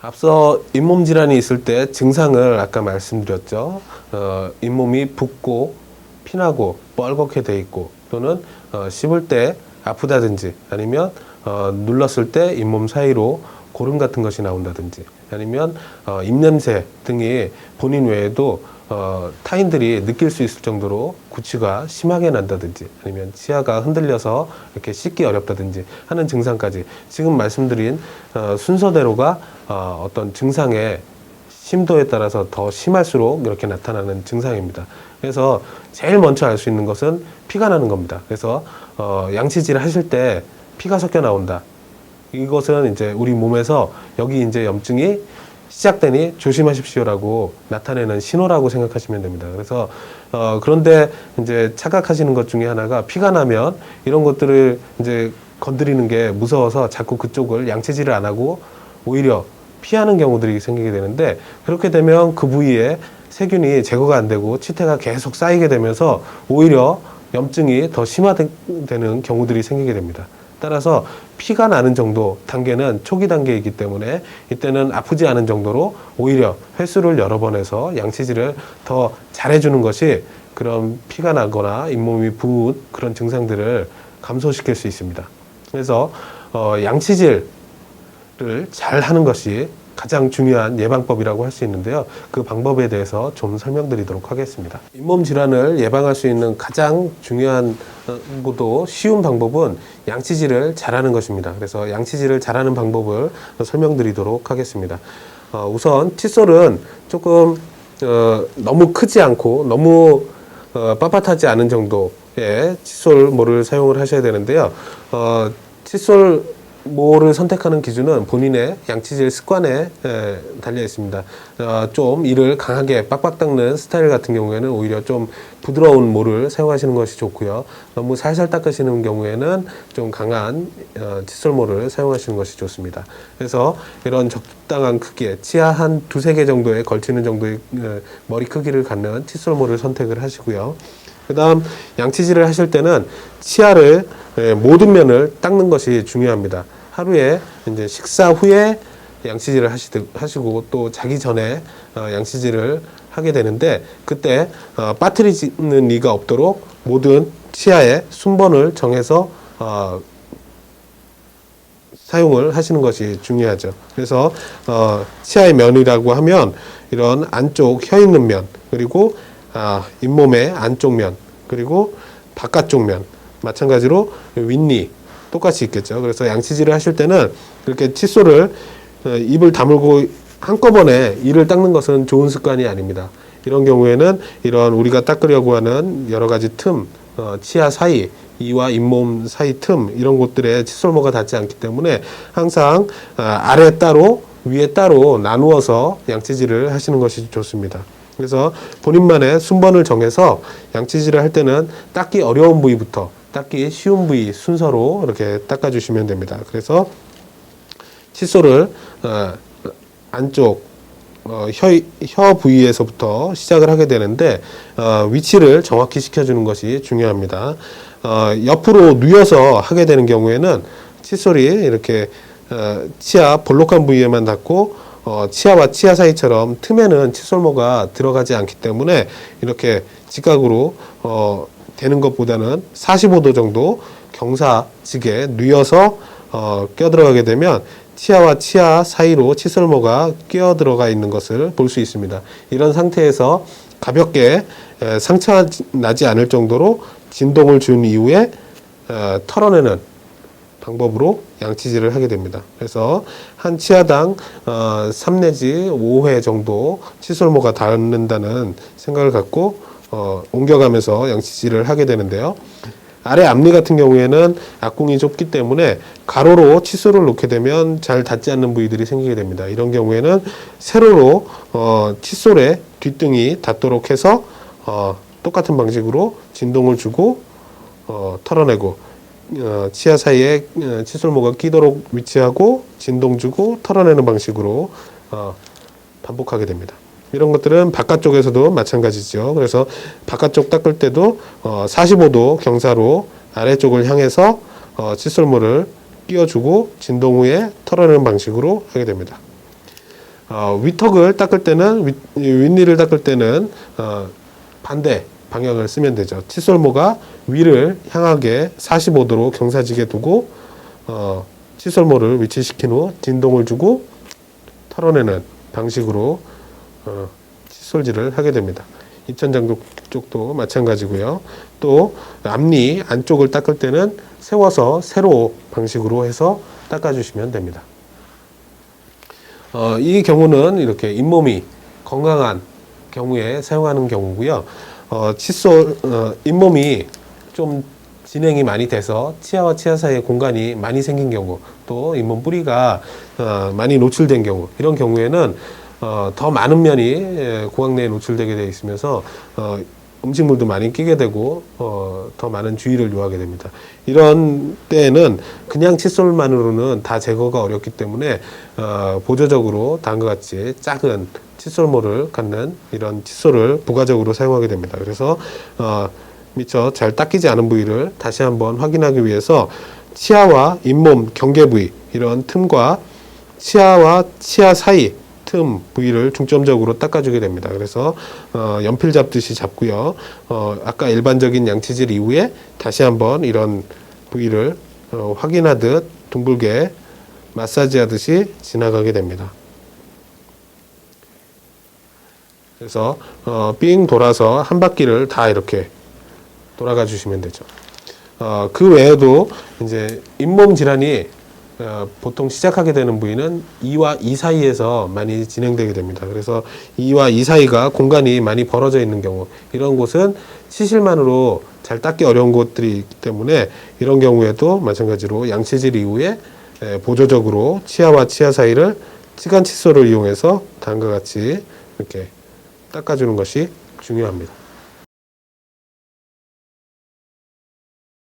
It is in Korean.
앞서 잇몸 질환이 있을 때 증상을 아까 말씀드렸죠. 어, 잇몸이 붓고 피나고 뻘겋게 돼 있고 또는 어, 씹을 때 아프다든지 아니면 어, 눌렀을 때 잇몸 사이로 고름 같은 것이 나온다든지 아니면 어, 입냄새 등이 본인 외에도 어, 타인들이 느낄 수 있을 정도로 구취가 심하게 난다든지 아니면 치아가 흔들려서 이렇게 씻기 어렵다든지 하는 증상까지 지금 말씀드린 어, 순서대로가 어, 어떤 증상의 심도에 따라서 더 심할수록 이렇게 나타나는 증상입니다. 그래서 제일 먼저 알 수 있는 것은 피가 나는 겁니다. 그래서 어, 양치질 하실 때 피가 섞여 나온다. 이것은 이제 우리 몸에서 여기 이제 염증이 시작되니 조심하십시오라고 나타내는 신호라고 생각하시면 됩니다. 그래서 어 그런데 이제 착각하시는 것 중에 하나가 피가 나면 이런 것들을 이제 건드리는 게 무서워서 자꾸 그쪽을 양치질을 안 하고 오히려 피하는 경우들이 생기게 되는데 그렇게 되면 그 부위에 세균이 제거가 안 되고 치태가 계속 쌓이게 되면서 오히려 염증이 더 심화되는 경우들이 생기게 됩니다. 따라서 피가 나는 정도 단계는 초기 단계이기 때문에 이때는 아프지 않은 정도로 오히려 횟수를 여러 번 해서 양치질을 더 잘해주는 것이 그런 피가 나거나 잇몸이 부은 그런 증상들을 감소시킬 수 있습니다. 그래서 어, 양치질을 잘 하는 것이 가장 중요한 예방법이라고 할 수 있는데요. 그 방법에 대해서 좀 설명드리도록 하겠습니다. 잇몸 질환을 예방할 수 있는 가장 중요한 어, 것도 쉬운 방법은 양치질을 잘하는 것입니다. 그래서 양치질을 잘하는 방법을 설명드리도록 하겠습니다. 어, 우선 칫솔은 조금 어, 너무 크지 않고 너무 어, 빳빳하지 않은 정도의 칫솔모를 사용을 하셔야 되는데요. 어, 칫솔 모를 선택하는 기준은 본인의 양치질 습관에 에, 달려 있습니다. 어, 좀 이를 강하게 빡빡 닦는 스타일 같은 경우에는 오히려 좀 부드러운 모를 사용하시는 것이 좋고요. 너무 살살 닦으시는 경우에는 좀 강한 어, 칫솔모를 사용하시는 것이 좋습니다. 그래서 이런 적당한 크기의 치아 한 두세 개 정도에 걸치는 정도의 어, 머리 크기를 갖는 칫솔모를 선택을 하시고요. 그 다음 양치질을 하실 때는 치아를 예, 모든 면을 닦는 것이 중요합니다. 하루에 이제 식사 후에 양치질을 하시드, 하시고 또 자기 전에 어, 양치질을 하게 되는데 그때 어, 빠뜨리는 이가 없도록 모든 치아에 순번을 정해서 어, 사용을 하시는 것이 중요하죠. 그래서 어, 치아의 면이라고 하면 이런 안쪽 혀 있는 면 그리고 아, 잇몸의 안쪽 면 그리고 바깥쪽 면 마찬가지로 윗니 똑같이 있겠죠. 그래서 양치질을 하실 때는 이렇게 칫솔을 어, 입을 다물고 한꺼번에 이를 닦는 것은 좋은 습관이 아닙니다. 이런 경우에는 이런 우리가 닦으려고 하는 여러 가지 틈, 어, 치아 사이, 이와 잇몸 사이 틈 이런 곳들에 칫솔모가 닿지 않기 때문에 항상 어, 아래 따로 위에 따로 나누어서 양치질을 하시는 것이 좋습니다. 그래서 본인만의 순번을 정해서 양치질을 할 때는 닦기 어려운 부위부터 닦기 쉬운 부위 순서로 이렇게 닦아주시면 됩니다. 그래서 칫솔을 어, 안쪽 어, 혀, 혀 부위에서부터 시작을 하게 되는데 어, 위치를 정확히 시켜주는 것이 중요합니다. 어, 옆으로 누워서 하게 되는 경우에는 칫솔이 이렇게 어, 치아 볼록한 부위에만 닿고 어, 치아와 치아 사이처럼 틈에는 칫솔모가 들어가지 않기 때문에 이렇게 직각으로 어, 되는 것보다는 45도 정도 경사지게 뉘어서 어, 껴들어가게 되면 치아와 치아 사이로 칫솔모가 끼어 들어가 있는 것을 볼 수 있습니다. 이런 상태에서 가볍게 에, 상처 나지 않을 정도로 진동을 준 이후에 어, 털어내는 방법으로 양치질을 하게 됩니다. 그래서 한 치아당 어, 3 내지 5회 정도 칫솔모가 닿는다는 생각을 갖고 어, 옮겨가면서 양치질을 하게 되는데요. 아래 앞니 같은 경우에는 앞궁이 좁기 때문에 가로로 칫솔을 놓게 되면 잘 닿지 않는 부위들이 생기게 됩니다. 이런 경우에는 세로로 어, 칫솔의 뒷등이 닿도록 해서 어, 똑같은 방식으로 진동을 주고 어, 털어내고 어, 치아 사이에 어, 칫솔모가 끼도록 위치하고 진동 주고 털어내는 방식으로 어, 반복하게 됩니다. 이런 것들은 바깥쪽에서도 마찬가지죠. 그래서 바깥쪽 닦을 때도 어, 45도 경사로 아래쪽을 향해서 어, 칫솔모를 끼워주고 진동 후에 털어내는 방식으로 하게 됩니다. 어, 위턱을 닦을 때는 윗, 윗니를 닦을 때는 어, 반대 방향을 쓰면 되죠. 칫솔모가 위를 향하게 45도로 경사지게 두고 어, 칫솔모를 위치시킨 후 진동을 주고 털어내는 방식으로 솔질을 하게 됩니다. 입천장 쪽도 마찬가지고요. 또 앞니 안쪽을 닦을 때는 세워서 세로 방식으로 해서 닦아주시면 됩니다. 어, 이 경우는 이렇게 잇몸이 건강한 경우에 사용하는 경우고요. 어, 칫솔 어, 잇몸이 좀 진행이 많이 돼서 치아와 치아 사이에 공간이 많이 생긴 경우, 또 잇몸 뿌리가 어, 많이 노출된 경우, 이런 경우에는 어, 더 많은 면이 예, 고강내에 노출되게 되어 있으면서 어, 음식물도 많이 끼게 되고 어, 더 많은 주의를 요하게 됩니다. 이런 때에는 그냥 칫솔만으로는 다 제거가 어렵기 때문에 어, 보조적으로 다음과 같이 작은 칫솔모를 갖는 이런 칫솔을 부가적으로 사용하게 됩니다. 그래서 어, 미처 잘 닦이지 않은 부위를 다시 한번 확인하기 위해서 치아와 잇몸 경계 부위 이런 틈과 치아와 치아 사이 틈 부위를 중점적으로 닦아주게 됩니다. 그래서 어, 연필 잡듯이 잡고요. 어, 아까 일반적인 양치질 이후에 다시 한번 이런 부위를 어, 확인하듯 둥글게 마사지하듯이 지나가게 됩니다. 그래서 어, 삥 돌아서 한 바퀴를 다 이렇게 돌아가 주시면 되죠. 어, 그 외에도 이제 잇몸 질환이 어, 보통 시작하게 되는 부위는 이와 이 사이에서 많이 진행되게 됩니다. 그래서 이와 이 사이가 공간이 많이 벌어져 있는 경우 이런 곳은 시실만으로 잘 닦기 어려운 곳들이 있기 때문에 이런 경우에도 마찬가지로 양치질 이후에 에, 보조적으로 치아와 치아 사이를 치간 칫솔을 이용해서 다음과 같이 이렇게 닦아주는 것이 중요합니다.